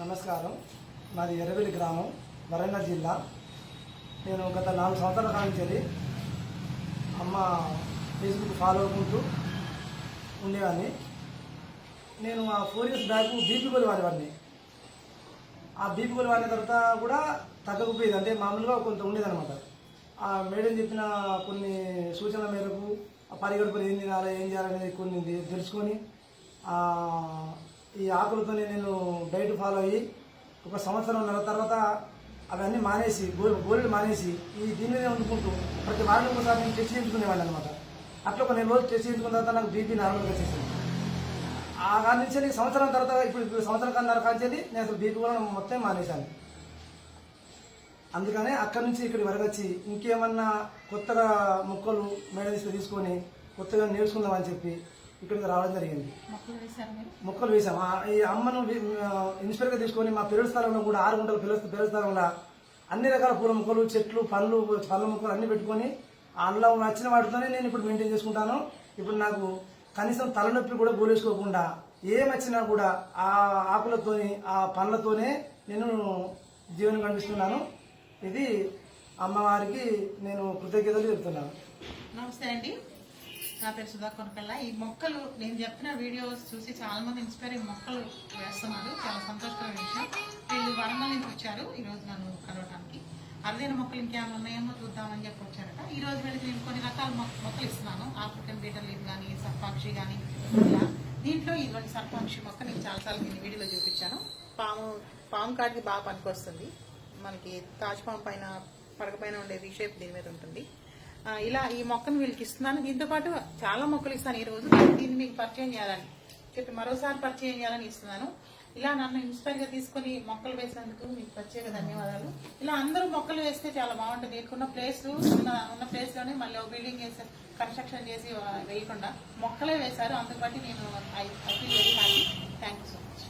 నమస్కారం. మాది ఎర్రవెల్లి గ్రామం వరంగల్ జిల్లా. నేను గత నాలుగు సంవత్సరాల కాలం అమ్మ ఫేస్బుక్ ఫాలో అవుకుంటూ ఉండేవాడిని. నేను ఆ ఫోర్ ఇయర్స్ బ్యాక్ బీపీ గోలు వాడేవాడిని. ఆ బీపీ గోలు వాడిన తర్వాత కూడా తగ్గకపోయేది. అంటే మామూలుగా కొంత ఉండేదన్నమాట. ఆ మేడం చెప్పిన కొన్ని సూచనల మేరకు ఆ పరిగడుపులు ఏం తినాలి ఏం చేయాలనేది కొన్ని తెలుసుకొని ఈ ఆకులతోనే నేను డైట్ ఫాలో అయ్యి ఒక సంవత్సరం నెల తర్వాత అవన్నీ మానేసి గోలు మానేసి ఈ దీని మీద వండుకుంటూ ప్రతి వారం ఒకసారి నేను టెస్ట్ చేయించుకునేవాడిని అనమాట అట్లా ఒక నెల రోజులు టెస్ట్ చేయించుకున్న తర్వాత నాకు బీపీ నార్మల్గా వచ్చేసింది. ఆ కాడి నుంచి నేను సంవత్సరం తర్వాత ఇప్పుడు ఇప్పుడు సంవత్సరం కన్నా కాల్చేది నేను అసలు బీపీ కూడా మొత్తం మానేశాను. అందుకనే అక్కడి నుంచి ఇక్కడి వరకు వచ్చి ఇంకేమన్నా కొత్తగా మొక్కలు మేడ తీసుకొని కొత్తగా నేర్చుకుందామని చెప్పి ఇక్కడికి రావడం జరిగింది. మొక్కలు వేసాం ఈ అమ్మను ఇన్స్పైర్గా తీసుకొని మా పిల్లల స్థలంలో కూడా ఆరు గుంటల పిల్లల పిల్లల స్థలంలో అన్ని రకాల పూల మొక్కలు చెట్లు పండ్లు పళ్ళ మొక్కలు అన్ని పెట్టుకొని అందులో నచ్చిన వాటితోనే నేను ఇప్పుడు మెయింటైన్ చేసుకుంటాను. ఇప్పుడు నాకు కనీసం తలనొప్పి కూడా గోలేసుకోకుండా ఏం వచ్చినా కూడా ఆ ఆకులతోని ఆ పండ్లతోనే నేను జీవనం కనిపిస్తున్నాను ఇది అమ్మవారికి నేను కృతజ్ఞతలు చెప్తున్నాను. నమస్తే అండి. నా పేరు సుధా కొనకల్లా ఈ మొక్కలు నేను చెప్పిన వీడియోస్ చూసి చాలా మంది ఇన్స్పైర్ అయ్యి మొక్కలు వేస్తున్నారు. చాలా సంతోషకరమైన విషయం. వీళ్ళు వరంగల్ నుంచి వచ్చారు. ఈరోజు నన్ను కలవటానికి. అరుదైన మొక్కలు ఇంకేమైనా ఉన్నాయేమో చూద్దామని చెప్పి వచ్చారట. ఈ రోజు వీళ్ళకి నేను కొన్ని రకాల మొక్కలు ఇస్తున్నాను. ఆఫ్రికన్ బీటర్ లీవ్ కానీ సర్పాక్షి కానీ ఇలా. దీంట్లో ఇటువంటి సర్పాక్షి మొక్క నేను చాలాసార్లు నేను వీడియోలో చూపించాను. పాము పాము కాడికి బాగా పనికొస్తుంది. మనకి తాజ్ పాము పైన పడక పైన ఉండే రీషేప్ దీని మీద ఉంటుంది. ఇలా ఈ మొక్కను వీళ్ళకి ఇస్తున్నాను దీంతో పాటు చాలా మొక్కలు ఇస్తాను ఈ రోజు దీన్ని మీకు పరిచయం చేయాలని చెప్పి మరోసారి పరిచయం చేయాలని ఇస్తున్నాను ఇలా నన్ను ఇన్స్పైర్గా తీసుకొని మొక్కలు వేసినందుకు మీకు ప్రత్యేక ధన్యవాదాలు ఇలా అందరూ మొక్కలు వేస్తే చాలా బాగుంటుంది మీకున్న ప్లేస్ ఉన్న ఉన్న ప్లేస్లోనే మళ్ళీ ఒక బిల్డింగ్ వేసి కన్స్ట్రక్షన్ చేసి వేయకుండా మొక్కలే వేశారు అందుకు బట్టి నేను I feel very happy thank you so much